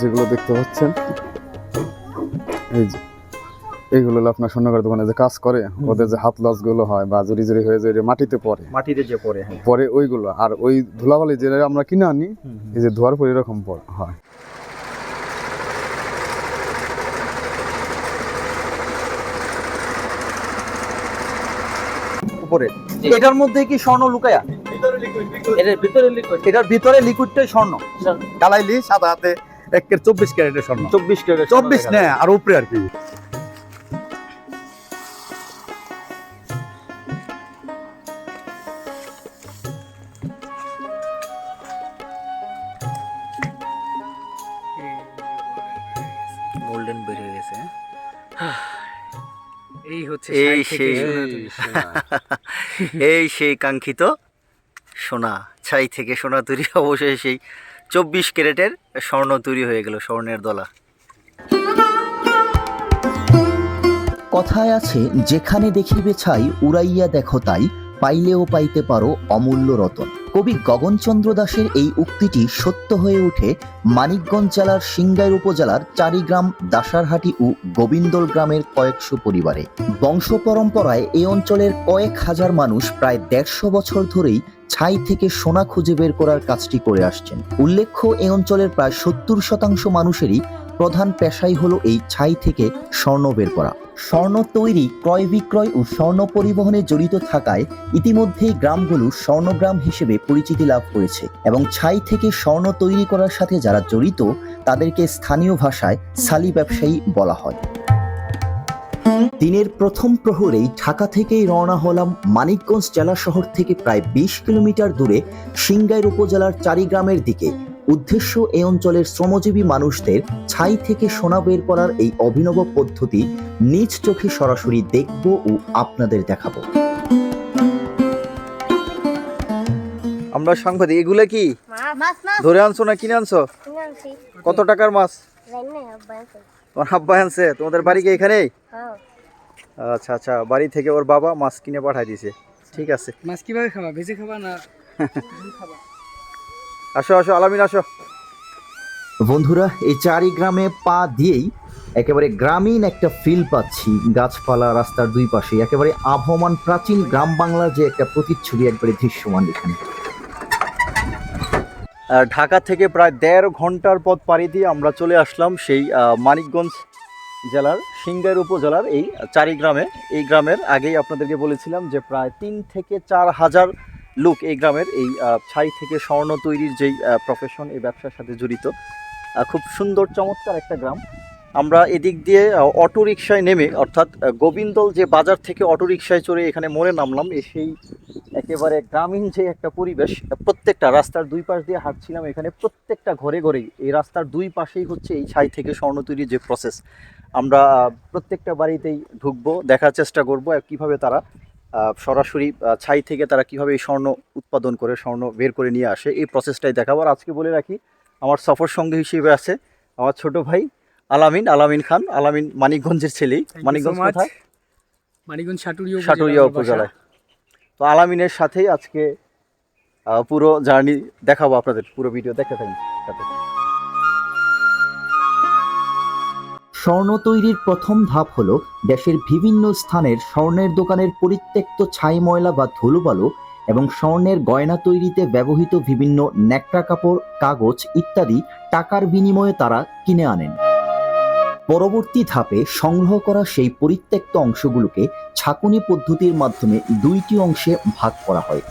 যেগুলো দেখতে পাচ্ছেন এই যে এইগুলো আপনার স্বর্ণকার দোকানে যে কাজ করে ওদের যে হাত লসগুলো হয় বা জুরি জুরি হয়ে যে মাটিতে পড়ে। মাটিতে যে পড়ে হ্যাঁ। পরে ওইগুলো আর ওই ধুলাবালি যেটা আমরা কিনে আনি এই যে ধোয়ার পর এরকম হয়। উপরে। এটার মধ্যে কি স্বর্ণ লুকায়া? এটার ভিতরে লিকুইড এটার ভিতরে লিকুইডটাই স্বর্ণ। গালাইলি সাদা হাতে। একের চব্বিশ ক্যারেটের স্বর্ণ। চব্বিশ ক্যারেট চব্বিশ না আর উপরে আর কি। গোল্ডেন বের হয়ে? গেছে এই হচ্ছে এই সেই- এই সেই কাঙ্ক্ষিত সোনা ছাই থেকে সোনা তৈরি অবশেষে সেই চব্বিশ ক্যারেটের স্বর্ণ তৈরি হয়ে গেল, স্বর্ণের দলা। কথায় আছে, যেখানে দেখিবে ছাই, উড়াইয়া দেখো তাই, পাইলেও পাইতে পারো অমূল্য রতন। কবি গগনচন্দ্র দাসের এই উক্তিটি সত্য হয়ে ওঠে মানিকগঞ্জ জেলার সিংগাইর উপজেলার চারিগ্রাম, দাসারহাটি ও গোবিন্দল গ্রামের কয়েকশো পরিবারে। বংশ পরম্পরায় এই অঞ্চলের কয়েক হাজার মানুষ প্রায় দেড়শো বছর ধরেই ছাই থেকে সোনা খুঁজে বের করার কাজটি করে আসছেন। উল্লেখ্য এই অঞ্চলের প্রায় সত্তর শতাংশ মানুষেরই প্রধান পেশাই হলো এই ছাই থেকে স্বর্ণ বের করা। স্বর্ণ তৈরি, ক্রয় বিক্রয় ও স্বর্ণ পরিবহনে জড়িত থাকায় ইতিমধ্যেই গ্রামগুলো স্বর্ণগ্রাম হিসেবে পরিচিতি লাভ করেছে এবং ছাই থেকে স্বর্ণ তৈরি করার সাথে যারা জড়িত, তাদেরকে স্থানীয় ভাষায় সালি ব্যবসায়ী বলা হয়। দিনের প্রথম প্রহরেই ঢাকা থেকেই রওনা হলাম মানিকগঞ্জ জেলা শহর থেকে প্রায় বিশ কিলোমিটার দূরে সিংগাইর উপজেলার চারিগ্রামের দিকে। উদ্দেশ্য এই অঞ্চলের শ্রমজীবী মানুষদের ছাই থেকে সোনা বের করার এই অভিনব পদ্ধতি নিজ চোখে সরাসরি দেখব ও আপনাদের দেখাবো। আমরা সাংবাদিক এগুলো কি? মাছ মাছ। ধরে আনছো না কিনে আনছো? কত টাকার মাছ? তোমার আব্বা আনছে? তোমাদের বাড়ি কি এখানেই? হ্যাঁ। আচ্ছা আচ্ছা বাড়ি থেকে ওর বাবা মাছ কিনে পাঠাই দিয়েছে ঠিক আছে। মাছ কীভাবে খাবা? ভেজে খাবা না খাবা আসো আসো আলামিন আসো। বন্ধুরা এই চারি গ্রামে পা দিয়েই একেবারে গ্রামীণ একটা ফিল পাচ্ছি। গাছপালা রাস্তার দুই পাশে একেবারে আবহমান প্রাচীন গ্রাম বাংলার যে একটা প্রতিচ্ছবি একবারে দৃশ্যমান এখানে। ঢাকা থেকে প্রায় দেড় ঘণ্টার পথ পাড়ি দিয়ে আমরা চলে আসলাম সেই মানিকগঞ্জ জেলার সিংগাইর উপজেলার এই চারি গ্রামে এই গ্রামের আগেই আপনাদেরকে বলেছিলাম যে প্রায় তিন থেকে চার হাজার লোক এই গ্রামের, এই ছাই থেকে স্বর্ণ তৈরির যেই প্রফেশন এই ব্যবসার সাথে জড়িত। খুব সুন্দর, চমৎকার একটা গ্রাম। আমরা এদিক দিয়ে অটো রিক্সায় নেমে, অর্থাৎ গোবিন্দল যে বাজার থেকে অটো রিক্সায় চড়ে এখানে মোড়ে নামলাম সেই একেবারে গ্রামীণ যে একটা পরিবেশ, প্রত্যেকটা রাস্তার দুই পাশ দিয়ে হাঁটছিলাম এখানে, প্রত্যেকটা ঘরে ঘরেই এই রাস্তার দুই পাশেই হচ্ছে এই ছাই থেকে স্বর্ণ তৈরির যে প্রসেস আমরা প্রত্যেকটা বাড়িতেই ঢুকবো, দেখার চেষ্টা করব কীভাবে তারা সরাসরি ছাই থেকে তারা কীভাবে এই স্বর্ণ উৎপাদন করে স্বর্ণ বের করে নিয়ে আসে এই প্রসেসটাই দেখাবো। আর আজকে বলে রাখি আমার সফর সঙ্গী হিসেবে আছে আমার ছোট ভাই আলামিন আলামিন খান আলামিন মানিকগঞ্জের ছেলেই। মানিকগঞ্জ কোথায়? মানিকগঞ্জ সাটুরিয়া সাটুরিয়া উপজেলায়। তো আলামিনের সাথেই আজকে পুরো জার্নি দেখাবো আপনাদের পুরো ভিডিও দেখতে থাকুন। সাথে। স্বর্ণ তৈরির প্রথম ধাপ হলো দেশের বিভিন্ন স্থানের স্বর্ণের দোকানের পরিত্যক্ত ছাই ময়লা বা ধুলোবালো এবং স্বর্ণের গয়না তৈরিতে ব্যবহৃত বিভিন্ন ন্যাকড়া কাপড়, কাগজ ইত্যাদি টাকার বিনিময়ে তারা কিনে আনেন। পরবর্তী ধাপে সংগ্রহ করা সেই পরিত্যক্ত অংশগুলোকে ছাকুনি পদ্ধতির মাধ্যমে দুইটি অংশে ভাগ করা হয়।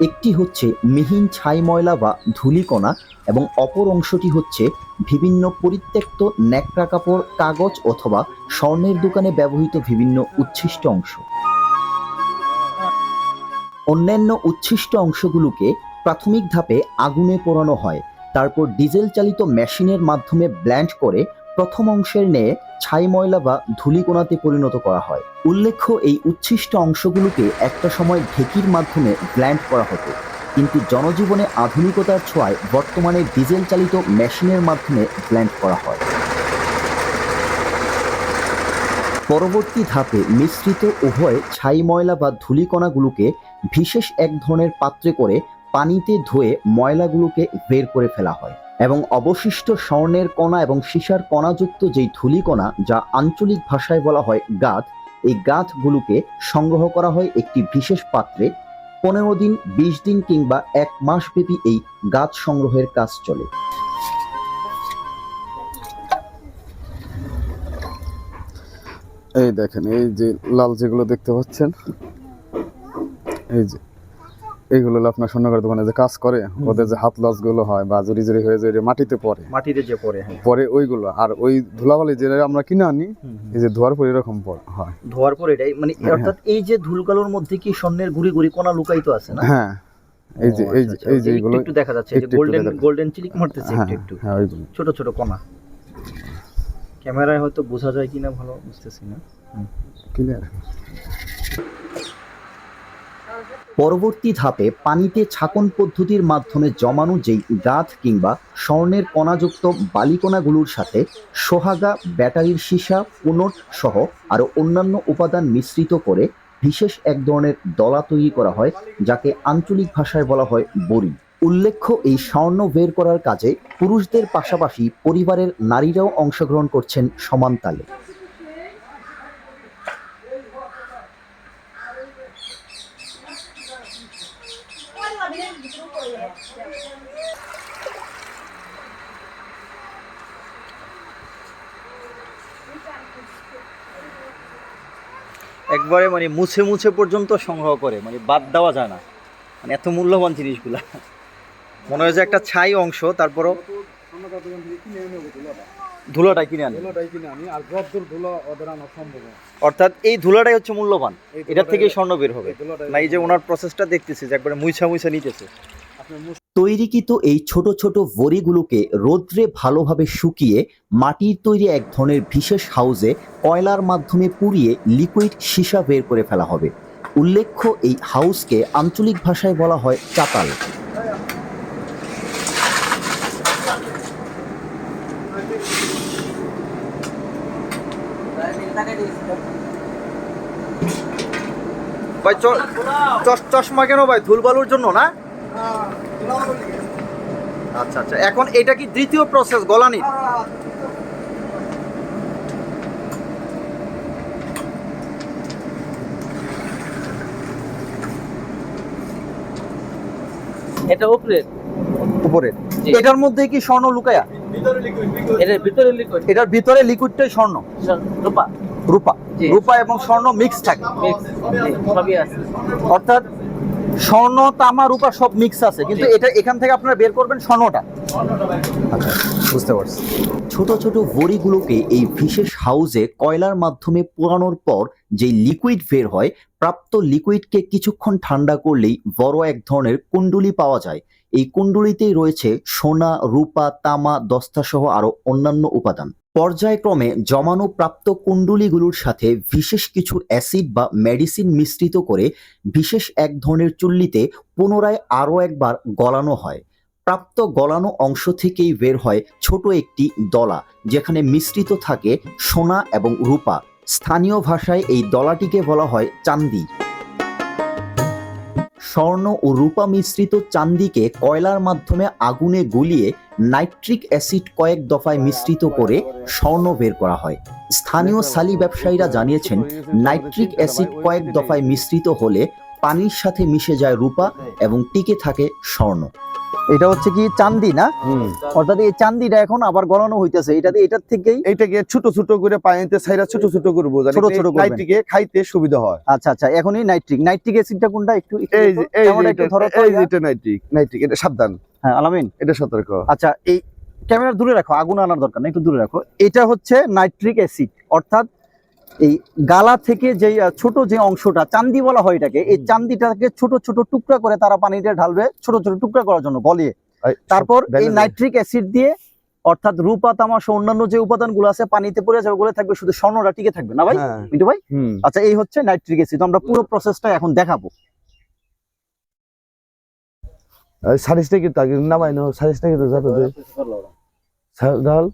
একটি হচ্ছে মিহিন ছাই ময়লা বা ধূলিকণা এবং অপর অংশটি হচ্ছে বিভিন্ন পরিত্যক্ত ন্যাকড়া কাপড়, কাগজ অথবা স্বর্ণের দোকানে ব্যবহৃত বিভিন্ন উচ্ছিষ্ট অংশ। অন্যান্য উচ্ছিষ্ট অংশগুলোকে প্রাথমিক ধাপে আগুনে পোড়ানো হয়, তারপর ডিজেল চালিত মেশিনের মাধ্যমে ব্ল্যান্ড করে প্রথম অংশের ন্যায় ছাই ময়লা বা ধূলিকণাতে পরিণত করা হয়। উল্লেখ্য, এই উচ্ছিষ্ট অংশগুলোকে একটা সময় ঢেকির মাধ্যমে ব্ল্যান্ড করা হতো। কিন্তু জনজীবনে আধুনিকতার ছোঁয়ায় বর্তমানে ডিজেল চালিত মেশিনের মাধ্যমে ব্ল্যান্ড করা হয়। পরবর্তী ধাপে মিশ্রিত উভয় ছাই ময়লা বা ধূলিকণাগুলোকে বিশেষ এক ধরনের পাত্রে করে পানিতে ধুয়ে ময়লাগুলোকে বের করে ফেলা হয়। এবং অবশিষ্ট স্বর্ণের কণা এবং সীসার কণাযুক্ত যেই ধূলিকণা, যা আঞ্চলিক ভাষায় বলা হয় গাঁথ এই গাঁথগুলোকে সংগ্রহ করা হয় একটি বিশেষ পাত্রে। পনেরো দিন, বিশ দিন কিংবা এক মাস ব্যাপী এই গাছ সংগ্রহের কাজ চলে। এই দেখেন, এই যে লাল যেগুলো দেখতে পাচ্ছেন, এই যে এইগুলো আপনার স্বর্ণকার দোকানে যে কাজ করে ওদের যে হাত লসগুলো হয় বা জুরি জুরি হয়ে যে মাটিতে পড়ে। মাটিতে যে পড়ে হ্যাঁ। পরে ওইগুলো আর ওই ধুলাবালি যেটা আমরা কিনে আনি এই যে ধোয়ার পর এরকম পর- হয়। ধোয়ার পর এটাই মানে হ্যাঁ, অর্থাৎ এই যে ধুলকালোর মধ্যে কি স্বর্ণের গুড়ি গুড়ি কণা লুকায়িত আছে না? হ্যাঁ। এই যে এই আচ্ছা, যে আচ্ছা, এই যে একটু এইগুলো একটু দেখা যাচ্ছে এই যে গোল্ডেন গোল্ডেন চিলিক মারতেছে হ্যাঁ একটু একটু। হ্যাঁ ছোট ছোট কণা। ক্যামেরায় হয়তো বোঝা যায় কিনা ভালো বুঝতেছি না। ক্লিয়ার পরবর্তী ধাপে পানিতে ছাকন পদ্ধতির মাধ্যমে জমানো যেই গাঁথ কিংবা স্বর্ণের কণাযুক্ত বালিকণাগুলোর সাথে সোহাগা ব্যাটারির সীসা, পুনট সহ আরও অন্যান্য উপাদান মিশ্রিত করে বিশেষ এক ধরনের দলা তৈরি করা হয়, যাকে আঞ্চলিক ভাষায় বলা হয় বড়ি। উল্লেখ্য, এই স্বর্ণ বের করার কাজে পুরুষদের পাশাপাশি পরিবারের নারীরাও অংশগ্রহণ করছেন সমান একবারে মানে মুছে মুছে পর্যন্ত সংগ্রহ করে মানে বাদ দেওয়া যায় না। মানে এত মূল্যবান জিনিসগুলা। মনে হয় যে একটা ছাই অংশ তারপরও ধুলোটা কিনে আনে। কিনে আনি আর ওদের আনা সম্ভব অর্থাৎ এই ধুলাটাই হচ্ছে মূল্যবান। এই এটার থেকেই স্বর্ণ বের হবে। না এই যে ওনার প্রসেসটা দেখতেছি যে একবারে মুইছা মুইছা নিতেছে। তৈরিকৃত এই ছোট ছোট বড়িগুলোকে রোদ্রে ভালোভাবে শুকিয়ে মাটির তৈরি এক ধরনের বিশেষ হাউজে কয়লার মাধ্যমে পুড়িয়ে লিকুইড সীসা বের করে ফেলা হবে। উল্লেখ্য, এই হাউসকে আঞ্চলিক ভাষায় বলা হয় চাতাল। ভাই চশ- চশমা কেন ভাই? ধুলবালুর জন্য না? আচ্ছা আচ্ছা। এখন এটা কি দ্বিতীয় প্রসেস গলানির এটা উপরে? উপরে। জি। এটার মধ্যে কি স্বর্ণ লুকায়া? এটার ভিতরে লিকুইড এটার ভিতরে লিকুইডটাই স্বর্ণ। রূপা। রূপা। রূপা এবং স্বর্ণ মিক্স থাকে। মিক্স সবই আছে। অর্থাৎ স্বর্ণ, তামা, রূপা সব মিক্স আছে। কিন্তু এটা এখান থেকে আপনারা বের করবেন স্বর্ণটা। বুঝতে পারছি। ছোট ছোট বড়িগুলোকে এই বিশেষ হাউজে কয়লার মাধ্যমে পোড়ানোর পর যে লিকুইড বের হয়, প্রাপ্ত লিকুইডকে কিছুক্ষণ ঠান্ডা করলেই বড় এক ধরনের কুণ্ডুলি পাওয়া যায়। এই কুণ্ডুলিতেই রয়েছে সোনা, রূপা, তামা দস্তা সহ আরও অন্যান্য উপাদান। পর্যায়ক্রমে জমানো প্রাপ্ত কুণ্ডুলিগুলোর সাথে বিশেষ কিছু অ্যাসিড বা মেডিসিন মিশ্রিত করে বিশেষ এক ধরনের চুল্লিতে পুনরায় আরও একবার গলানো হয়। প্রাপ্ত গলানো অংশ থেকেই বের হয় ছোট একটি দলা, যেখানে মিশ্রিত থাকে সোনা এবং রূপা। স্থানীয় ভাষায় এই দলাটিকে বলা হয় চান্দি। স্বর্ণ ও রূপা মিশ্রিত চান্দিকে কয়লার মাধ্যমে আগুনে গলিয়ে নাইট্রিক অ্যাসিড কয়েক দফায় মিশ্রিত করে স্বর্ণ বের করা হয়। স্থানীয় সালি ব্যবসায়ীরা জানিয়েছেন, নাইট্রিক অ্যাসিড কয়েক দফায় মিশ্রিত হলে পানির সাথে মিশে যায় রূপা এবং টিকে থাকে স্বর্ণ। এটা হচ্ছে কি চান্দি না? অর্থাৎ এই চান্দিটা এখন আবার গলানো হইতেছে। এটাতে এটার থেকেই এইটাকে ছোট ছোট করে পানিতে ছাইরা ছোট ছোট করে যাতে ছোট ছোট। নাইটিকে খাইতে সুবিধা হয়। আচ্ছা আচ্ছা এখনই নাইট্রিক। নাইট্রিক অ্যাসিডটা কোনটা? একটু এই যে এই যে একটু এটা- ধরো তো এই যে এটা। নাইট্রিক। নাইট্রিক। এটা সাবধান। হ্যাঁ আলামিন। এটা সতর্ক। আচ্ছা এই ক্যামেরা দূরে রাখো। আগুন আনার দরকার না একটু দূরে রাখো। এটা হচ্ছে নাইট্রিক অ্যাসিড অর্থাৎ এই গালা থেকে যে ছোট যে অংশটা চান্দি বলা হয় এটাকে এই চান্দিটাকে ছোট ছোট টুকরা করে তারা পানিতে ঢালবে ছোট ছোট টুকরা করার জন্য গলিয়ে তারপর এই নাইট্রিক অ্যাসিড দিয়ে অর্থাৎ রূপা তামা সহ অন্যান্য যে উপাদানগুলো আছে পানিতে পড়ে যাবে ওগুলো থাকবে শুধু স্বর্ণটা টিকে থাকবে না ভাই? হ্যাঁ, মিটু ভাই? আচ্ছা এই হচ্ছে নাইট্রিক অ্যাসিড আমরা পুরো প্রসেসটা এখন দেখাবো। সারিসটা নামাই সারিসটা কিন্তু যাতে দে সা- ঢাল।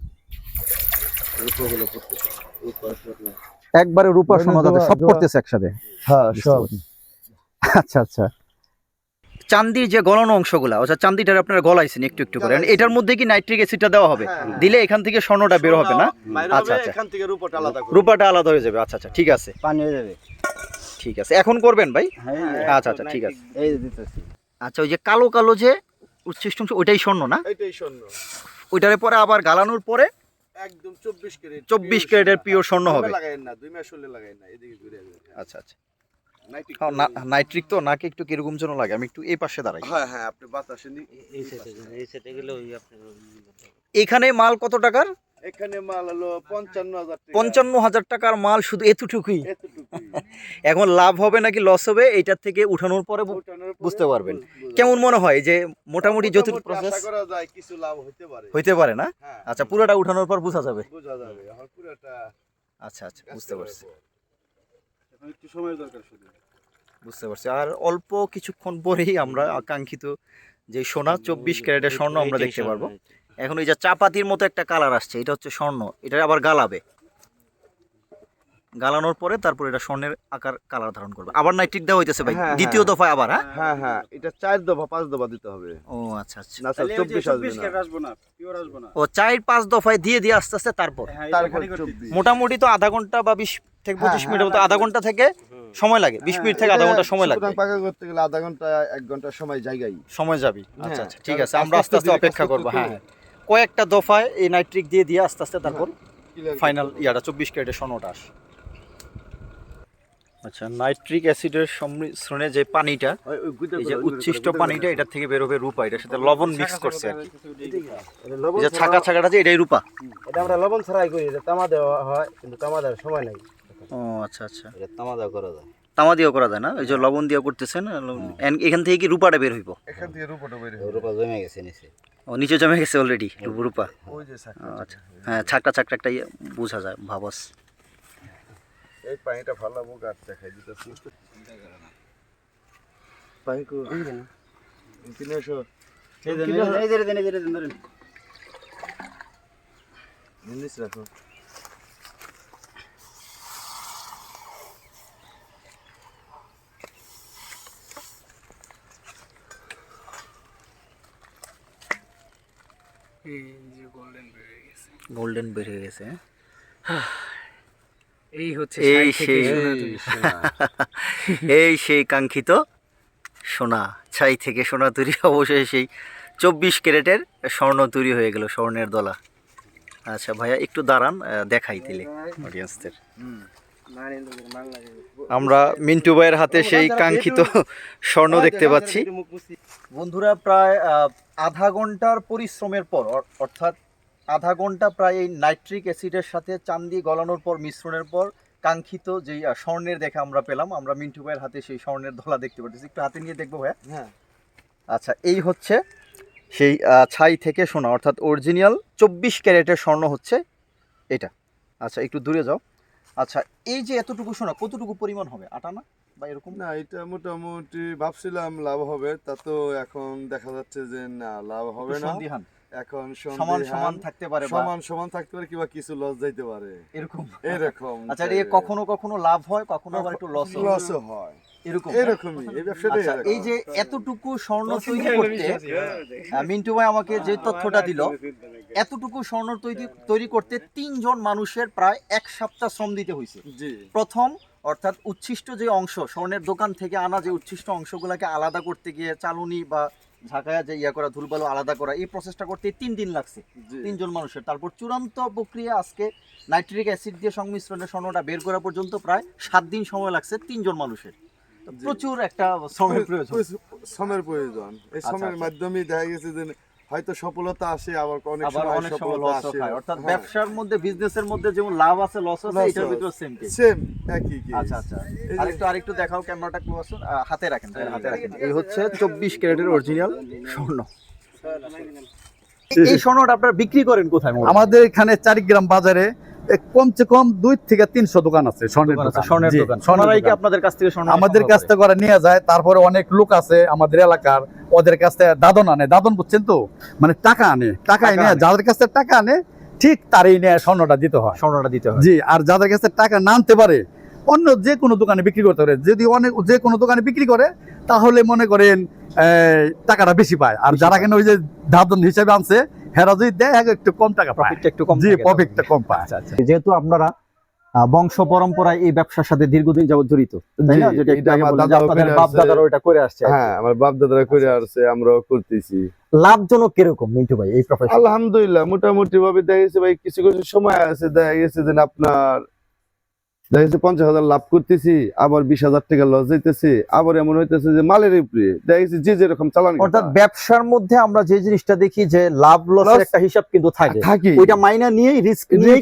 একবারে রূপা সোনা যাতে সব করতেছে একসাথে। হ্যাঁ সব। আচ্ছা আচ্ছা। চান্দির যে গলানো অংশগুলো অর্থাৎ চান্দিটার আপনারা গলাইছেন একটু একটু করে। এটার মধ্যে কি নাইট্রিক অ্যাসিডটা দেওয়া হবে? হ্যাঁ। দিলে এখান থেকে স্বর্ণটা বের হবে না? আচ্ছা, আচ্ছা। এখান থেকে রূপটা আলাদা করে রূপাটা আলাদা হয়ে যাবে। আচ্ছা আচ্ছা ঠিক আছে। পানি হয়ে যাবে। ঠিক আছে। এখন করবেন ভাই? হ্যাঁ আচ্ছা আচ্ছা ঠিক আছে। এই যে দিতেছি। আচ্ছা ওই যে কালো কালো যে উচ্ছিষ্ট অংশ ওইটাই স্বর্ণ না? এইটাই স্বর্ণ। ওইটারে পরে আবার গালানোর পরে একদম 24 ক্যারেট 24 ক্যারেটের পিওর স্বর্ণ হবে। লাগাইন না দুই মাস হলে লাগাইন না এদিকে ঘুরে আসবে আচ্ছা আচ্ছা। হ্যাঁ, না- নাইট্রিক তো নাকে একটু কীরকম যেন লাগে আমি একটু এই পাশে দাঁড়াই। হ্যাঁ হ্যাঁ আপনি বাতাসে এই সেটে গেলে ওই আপনি এখানে মাল কত টাকার? এখানে মাল হলো 55000 টাকা। পঞ্চান্ন হাজার টাকার মাল শুধু এতটুকুই? এখন লাভ হবে নাকি লস হবে? এইটার থেকে উঠানোর পরে বুঝতে পারবেন। কেমন মনে হয় যে মোটামুটি যতটুকু প্রসেস করা যায় কিছু লাভ হতে পারে। হইতে পারে না? হ্যাঁ। আচ্ছা পুরোটা উঠানোর পর বোঝা যাবে। বোঝা যাবে। পুরোটা আচ্ছা আচ্ছা বুঝতে পারছি। একটু সময় দরকার শুধু। বুঝতে পারছি। আর অল্প কিছুক্ষণ পরেই আমরা আকাঙ্ক্ষিত যে সোনা চব্বিশ ক্যারেটের স্বর্ণ আমরা দেখতে পারব। এখন এই যে চাপাতির মতো একটা কালার আসছে এটা হচ্ছে স্বর্ণ এটা আবার গালাবে। গালানোর পরে তারপর এটা স্বর্ণের আকার কালার ধারণ করবে। আবার নাইট্রিক দেওয়া হইতেছে ভাই হ্যাঁ, দ্বিতীয় হ্যাঁ। দফায় আবার হ্যাঁ? হ্যাঁ হ্যাঁ এটা চার দফা পাঁচ দফা দিতে হবে। ও আচ্ছা আচ্ছা। না স্যার চব্বিশ আসবে না। ও চার পাঁচ দফায় দিয়ে দিয়ে আস্তে আস্তে তারপর। তারপর চব্বিশ। মোটামুটি তো আধা ঘণ্টা বা বিশ থেকে হ্যাঁ, পঁচিশ মিনিটের মতো আধা ঘণ্টা থেকে সময় লাগে। বিশ মিনিট থেকে আধা ঘণ্টা সময় লাগে। সুতরাং পাকা করতে গেলে আধা ঘণ্টা এক ঘণ্টা সময় জায়গায়। সময় যাবে। আচ্ছা আচ্ছা ঠিক আছে আমরা আস্তে আস্তে অপেক্ষা করব হ্যাঁ। হ্যাঁ। কয়েকটা দফায় এই নাইট্রিক দিয়ে দিয়ে আস্তে আস্তে তারপর ফাইনাল ইয়াটা চব্বিশ ক্যারেটের স্বর্ণটা আসে। আচ্ছা নাইট্রিক অ্যাসিডের সংমিশ্রণে যে পানিটা ওই- ওই এই যে উচ্ছিষ্ট পানিটা। এটার থেকে বেরোবে রূপা এটার সাথে লবণ মিক্স করছে আর কি। এই যে ছাকা ছাকাটা যে এটাই রূপা। এটা আমরা লবণ ছাড়াই করি এটা তামা দেওয়া হয় কিন্তু তামা দেওয়ার সময় নাই। ও আচ্ছা আচ্ছা। এটা তামা দেওয়া করা যায়। তামা দিয়েও করা যায় না? এই যে লবণ দিয়ে করতেছেন এখান থেকে কি রূপাটা বের হইব? এখান থেকে রূপটা বের রূপা জমে গেছে নিচে। ও নিচে জমে গেছে অলরেডি রূপা। ওই যে ও, আচ্ছা। হ্যাঁ ছাকটা ছাকটা একটা ইয়ে বোঝা যায় ভাবস। এই পানিটা ফালাবো গাছ দেখাই দিতেছি। পানি কো এসো। এই দেন এই দেন এই দেন ধরেন গোল্ডেন বের হয়ে গেছে। হ্যাঁ? এই হচ্ছে এই সেই এই সেই কাঙ্ক্ষিত সোনা ছাই থেকে সোনা তৈরি অবশ্যই সেই চব্বিশ ক্যারেটের স্বর্ণ তৈরি হয়ে গেল স্বর্ণের দলা। আচ্ছা ভাইয়া একটু দাঁড়ান দেখাই দিলে অডিয়েন্সদের আমরা মিন্টু ভাইয়ের হাতে সেই কাঙ্ক্ষিত স্বর্ণ দেখতে পাচ্ছি। বন্ধুরা প্রায় আধা ঘণ্টার পরিশ্রমের পর অর্থাৎ আধা ঘণ্টা প্রায় এই নাইট্রিক অ্যাসিডের সাথে চান্দি গলানোর পর মিশ্রণের পর কাঙ্ক্ষিত যেই আহ, স্বর্ণের দেখা আমরা পেলাম আমরা মিন্টু ভাইয়ের হাতে সেই স্বর্ণের ধলা দেখতে পাচ্ছি একটু হাতে নিয়ে দেখব ভাইয়া। হ্যাঁ। আচ্ছা এই হচ্ছে সেই ছাই থেকে সোনা অর্থাৎ অরিজিনাল চব্বিশ ক্যারেটের স্বর্ণ হচ্ছে এটা। আচ্ছা একটু দূরে যাও। আচ্ছা এই যে এতটুকু সোনা কতটুকু পরিমাণ হবে? আটানা বা এরকম? না এটা মোটামুটি ভাবছিলাম লাভ হবে তা তো এখন দেখা যাচ্ছে যে না লাভ হবে না। সন্দিহান। এখন সমান সমান থাকতে পারে সমান সমান থাকতে পারে কিংবা কিছু লস যাইতে পারে। এরকম। এরকম আচ্ছা এ কখনো কখনো লাভ হয় কখনো আবার একটু লস লস হয়। এরকম। এরকমই এই ব্যবসাটাই আচ্ছা এই যে এতটুকু স্বর্ণ তৈরি করতে মিন্টু ভাই আমাকে যে তথ্যটা দিল এতটুকু স্বর্ণ তৈরি তৈরি করতে তিনজন মানুষের প্রায় এক সপ্তাহ শ্রম দিতে হয়েছে প্রথম অর্থাৎ উচ্ছিষ্ট যে অংশ স্বর্ণের দোকান থেকে আনা যে উচ্ছিষ্ট অংশগুলোকে আলাদা করতে গিয়ে চালুনি বা ঝাঁকায়া যে ইয়া করা ধুলবালু আলাদা করা এই প্রসেসটা করতে তিন দিন লাগছে তিনজন মানুষের। তারপর চূড়ান্ত প্রক্রিয়া আজকে নাইট্রিক অ্যাসিড দিয়ে সংমিশ্রণে স্বর্ণটা বের করা পর্যন্ত প্রায় সাত দিন সময় লাগছে তিনজন মানুষের। প্রচুর একটা শ্রমের প্রয়োজন। শ্রমের প্রয়োজন। এই আচ্ছা, শ্রমের আচ্ছা। মাধ্যমেই দেখা গেছে যে হয়তো সফলতা আসে আবার অনেক সময় অনেক সময় সফলতা লসও আসে। খায়। অর্থাৎ হ্যাঁ। ব্যবসার মধ্যে বিজনেসের মধ্যে যেমন লাভ আছে লস আছে এটার। ভিতরে সেম কেস সেম একই কেস আচ্ছা আচ্ছা। আরেকটু আরেকটু দেখাও ক্যামেরাটা ক্লোজ হাতে রাখেন হাতে রাখেন। এই হচ্ছে চব্বিশ ক্যারেটের অরিজিনাল স্বর্ণ। এই স্বর্ণটা আপনারা বিক্রি করেন কোথায় আমাদের এখানে চারিগ্রাম বাজারে এ, কমসে কম দুই থেকে তিনশো দোকান আছে স্বর্ণের দোকান আপনাদের কাছ থেকে আমাদের কাছ থেকে করে নিয়ে যায় তারপরে অনেক লোক আছে আমাদের এলাকার ওদের কাছ থেকে দাদন আনে। দাদন বুঝছেন তো? মানে টাকা আনে টাকা এনে। যাদের কাছ থেকে টাকা আনে ঠিক তারই নিয়ে স্বর্ণটা দিতে হয়। স্বর্ণটা দিতে হয়। জি আর যাদের কাছে টাকা না আনতে পারে অন্য যে কোনো দোকানে বিক্রি করতে পারে। যদি অনেক যে কোনো দোকানে বিক্রি করে তাহলে মনে করেন টাকাটা বেশি পায়। আর যারা কেন ওই যে দাদন হিসেবে আনছে হেরা যদি দেয় হ্যাঁ, একটু কম টাকা প্রফিটটা একটু কম জি প্রফিটটা কম পায়। আচ্ছা আচ্ছা। যেহেতু আপনারা বংশ পরম্পরায় এই ব্যবসার সাথে দীর্ঘদিন যাবত জড়িত তাই না? যেটা একটু আগে আমার বললেন যে দাদাও আপনাদের বাপ দাদারা ওটা করে আসছে হ্যাঁ আমার বাপ দাদারা করে আসছে আমরাও করতেছি। লাভজনক কীরকম মিন্টু ভাই এই প্রফেশন আলহামদুলিল্লাহ মোটামুটি ভাবে দেখা গেছে ভাই কিছু কিছু সময় আছে দেখা গেছে যে আপনার দেখা পঞ্চাশ হাজার লাভ করতেছি আবার বিশ হাজার টাকা লস যাইতেছে আবার এমন হইতেছে যে মালের উপরে। দেখা গেছে যে যেরকম চালান অর্থাৎ ব্যবসার মধ্যে আমরা যে জিনিসটা দেখি যে লাভ Loss- একটা হিসাব কিন্তু থাকে। থাকি। ওইটা মাইনা নিয়েই রিস্ক নিয়েই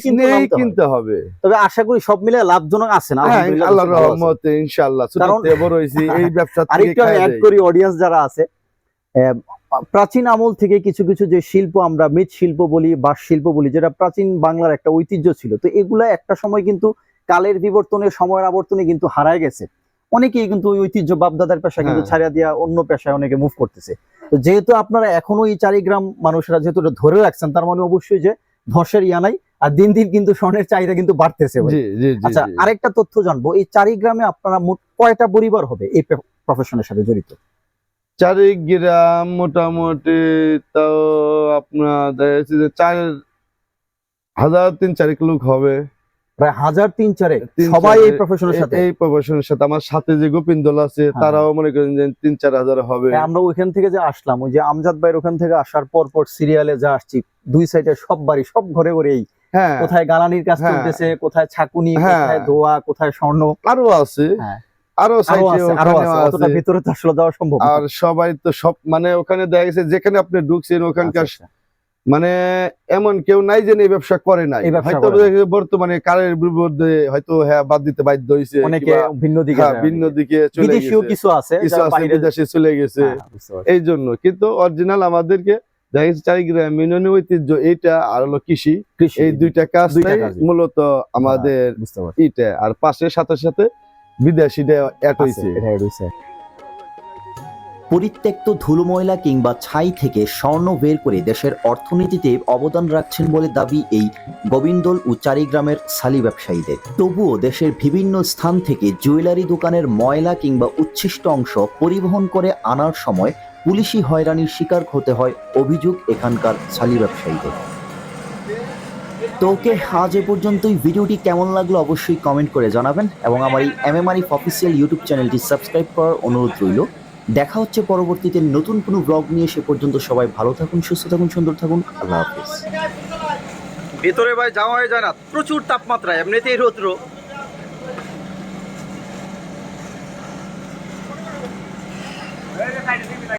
কিন্তু হবে। তবে আশা করি সব মিলে লাভজনক আছে না? হ্যাঁ আল্লাহর রহমতে ইনশাআল্লাহ। ছোট কারণ- থেকে বড় হয়েছি এই ব্যবসা থেকে আরেকটু অ্যাড করি অডিয়েন্স যারা আছে। প্রাচীন আমল থেকে কিছু কিছু যে শিল্প আমরা মৃৎ শিল্প বলি বা শিল্প বলি যেটা প্রাচীন বাংলার একটা ঐতিহ্য ছিল। তো এগুলা একটা সময় কিন্তু কালের বিবর্তনে সময়ের আবর্তনে কিন্তু হারায় গেছে। অনেকেই কিন্তু ওই ঐতিহ্য বাপদাদার পেশা কিন্তু হ্যাঁ। ছাড়িয়া দিয়া অন্য পেশায় অনেকে মুভ করতেছে। তো যেহেতু আপনারা এখনও এই চারিগ্রাম মানুষরা যেহেতু ধরে রাখছেন তার মানে অবশ্যই যে ধসের ইয়া নাই আর দিন দিন কিন্তু স্বর্ণের চাহিদা কিন্তু বাড়তেছে আচ্ছা আরেকটা তথ্য জানব এই চারিগ্রামে আপনারা মোট কয়টা পরিবার হবে এই প্রফেশনের সাথে জড়িত? চারি গ্রাম মোটামুটি তাও আপনার দেখা যাচ্ছে যে চার হাজার তিন চারিক লোক হবে। প্রায় হাজার তিন চারে সবাই এই প্রফেশনের সাথে এই প্রফেশনের সাথে আমার সাথে যে গোপিন দল আছে হ্যাঁ। তারাও মনে করেন যে তিন চার হাজার হবে হ্যাঁ, আমরা ওইখান থেকে যে আসলাম ওই যে আমজাদ ভাইয়ের ওখান থেকে আসার পর পর সিরিয়ালে যা আসছি দুই সাইডে সব বাড়ি সব ঘরে ঘরে এই হ্যাঁ কোথায় গালানির কাজ। চলতেছে কোথায় ছাকুনি। কোথায় দোয়া কোথায় স্বর্ণ আরও আছে। আরও অতটা ভিতরে তো আসলে যাওয়া সম্ভব আর সবাই তো সব মানে ওখানে দেখা গেছে যেখানে আপনি ঢুকছেন ওখানকার আচ্ছা, আচ্ছা। মানে এমন কেউ নাই যে এই ব্যবসা করে নাই। হয়তো বর্তমানে কারের বিরুদ্ধে হয়তো হ্যাঁ বাদ দিতে বাধ্য হয়েছে অনেকে ভিন্ন দিকে হ্যাঁ, ভিন্ন দিকে চলে গেছে। কিছু আছে কিছু আছে বিদেশে চলে গেছে। হ্যাঁ। এই জন্য। কিন্তু অরিজিনাল আমাদেরকে চারিগ্রাম ঐতিহ্য এইটা আর হলো কৃষি। কৃষি, এই দুইটা কাজ মূলত আমাদের পারছি। ইটা আর পাশে সাথে সাথে বিদেশিটা অ্যাড হয়েছে পরিত্যক্ত ধুলোময়লা কিংবা ছাই থেকে স্বর্ণ বের করে দেশের অর্থনীতিতে অবদান রাখছেন বলে দাবি এই গোবিন্দল ও চারিগ্রামের সালি ব্যবসায়ীদের। তবুও দেশের বিভিন্ন স্থান থেকে জুয়েলারি দোকানের ময়লা কিংবা উচ্ছিষ্ট অংশ পরিবহন করে আনার সময় পুলিশি হয়রানির শিকার হতে হয় অভিযোগ এখানকার সালি ব্যবসায়ীদের। তো ওকে, আজ এ পর্যন্তই। ভিডিওটি কেমন লাগল অবশ্যই কমেন্ট করে জানাবেন এবং আমার এই M M Arif official YouTube চ্যানেলটি সাবস্ক্রাইব করার অনুরোধ রইল। দেখা হচ্ছে পরবর্তীতে নতুন কোনো ব্লগ নিয়ে। সে পর্যন্ত সবাই ভালো থাকুন, সুস্থ থাকুন, সুন্দর থাকুন। আল্লাহ হাফিজ। ভেতরে ভাই যাওয়া হয়ে যায় না, প্রচুর তাপমাত্রা, এমনিতেই রৌদ্র।